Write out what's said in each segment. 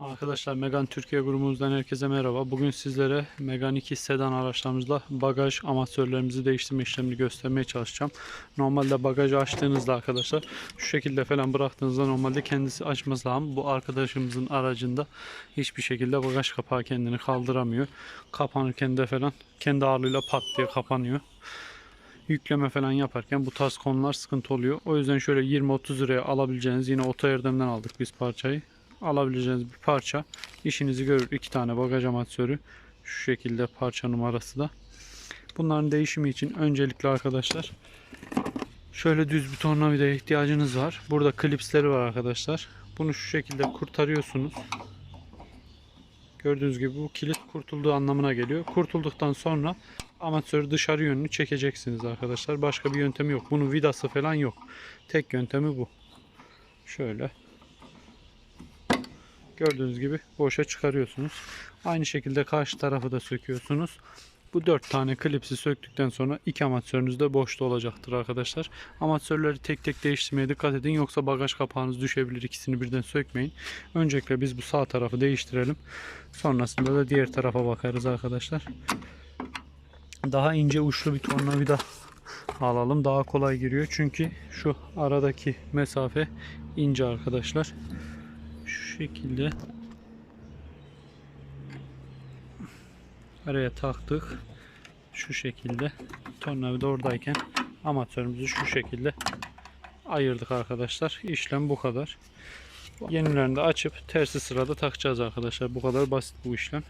Arkadaşlar Megan Türkiye grubumuzdan herkese merhaba. Bugün sizlere Megan 2 sedan araçlarımızla bagaj amatörlerimizi değiştirme işlemini göstermeye çalışacağım. Normalde bagajı açtığınızda arkadaşlar şu şekilde falan bıraktığınızda normalde kendisi açması lazım. Bu arkadaşımızın aracında hiçbir şekilde bagaj kapağı kendini kaldıramıyor. Kapanırken de falan kendi ağırlığıyla pat diye kapanıyor yükleme falan yaparken bu tarz konular sıkıntı oluyor. O yüzden şöyle 20-30 liraya alabileceğiniz yine oto yardımdan aldık biz parçayı. Alabileceğiniz bir parça. İşinizi görür. iki tane bagaj amatörü. Şu şekilde parça numarası da. Bunların değişimi için öncelikle arkadaşlar şöyle düz bir tornavidaya ihtiyacınız var. Burada klipsleri var arkadaşlar. Bunu şu şekilde kurtarıyorsunuz. Gördüğünüz gibi bu kilit kurtulduğu anlamına geliyor. Kurtulduktan sonra amatörü dışarı yönünü çekeceksiniz arkadaşlar. Başka bir yöntemi yok. Bunun vidası falan yok. Tek yöntemi bu. Şöyle. Gördüğünüz gibi boşa çıkarıyorsunuz. Aynı şekilde karşı tarafı da söküyorsunuz. Bu dört tane klipsi söktükten sonra iki amatörünüz de boşta olacaktır arkadaşlar. Amatörleri tek tek değiştirmeye dikkat edin. Yoksa bagaj kapağınız düşebilir. İkisini birden sökmeyin. Öncelikle biz bu sağ tarafı değiştirelim. Sonrasında da diğer tarafa bakarız arkadaşlar. Daha ince uçlu bir tornavida alalım. Daha kolay giriyor. Çünkü şu aradaki mesafe ince arkadaşlar. Şu şekilde araya taktık. Şu şekilde tornavida oradayken amatörümüzü şu şekilde ayırdık arkadaşlar. İşlem bu kadar. Yenilerini de açıp tersi sırada takacağız arkadaşlar. Bu kadar basit bu işlem.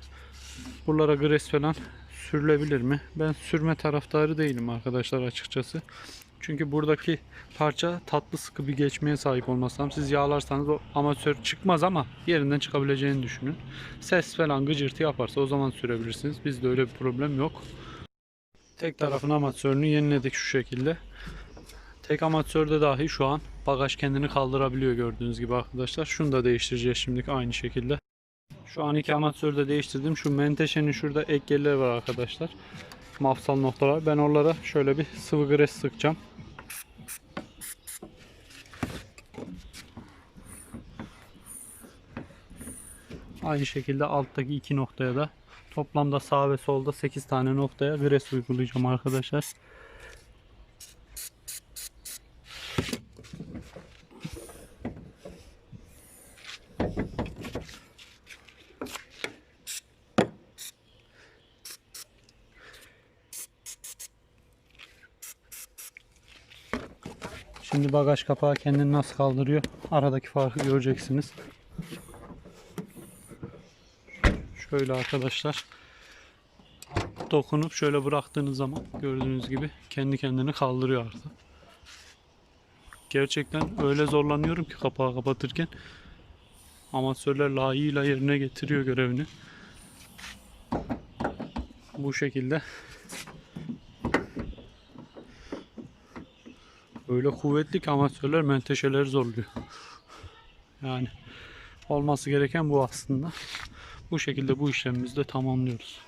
Buralara gres falan sürülebilir mi? Ben sürme taraftarı değilim arkadaşlar açıkçası. Çünkü buradaki parça tatlı sıkı bir geçmeye sahip olması. Siz yağlarsanız o amatör çıkmaz ama yerinden çıkabileceğini düşünün. Ses falan gıcırtı yaparsa o zaman sürebilirsiniz. Bizde öyle bir problem yok. Tek tarafın amatörünü yeniledik şu şekilde. Tek amatörde dahi şu an bagaj kendini kaldırabiliyor gördüğünüz gibi arkadaşlar. Şunu da değiştireceğiz şimdilik aynı şekilde. Şu an iki amatörü de değiştirdim. Şu menteşenin şurada ek yerleri var arkadaşlar. Mafsal noktalar. Ben oralara şöyle bir sıvı gres sıkacağım. Aynı şekilde alttaki iki noktaya da toplamda sağ ve solda 8 tane noktaya gres uygulayacağım arkadaşlar. Şimdi bagaj kapağı kendini nasıl kaldırıyor? Aradaki farkı göreceksiniz. Şöyle arkadaşlar. Dokunup şöyle bıraktığınız zaman gördüğünüz gibi kendi kendini kaldırıyor artık. Gerçekten öyle zorlanıyorum ki kapağı kapatırken. Amatörler layığıyla yerine getiriyor görevini. Bu şekilde öyle kuvvetli ki amatörler menteşeleri zorluyor. Yani olması gereken bu aslında. Bu şekilde bu işlemimizi de tamamlıyoruz.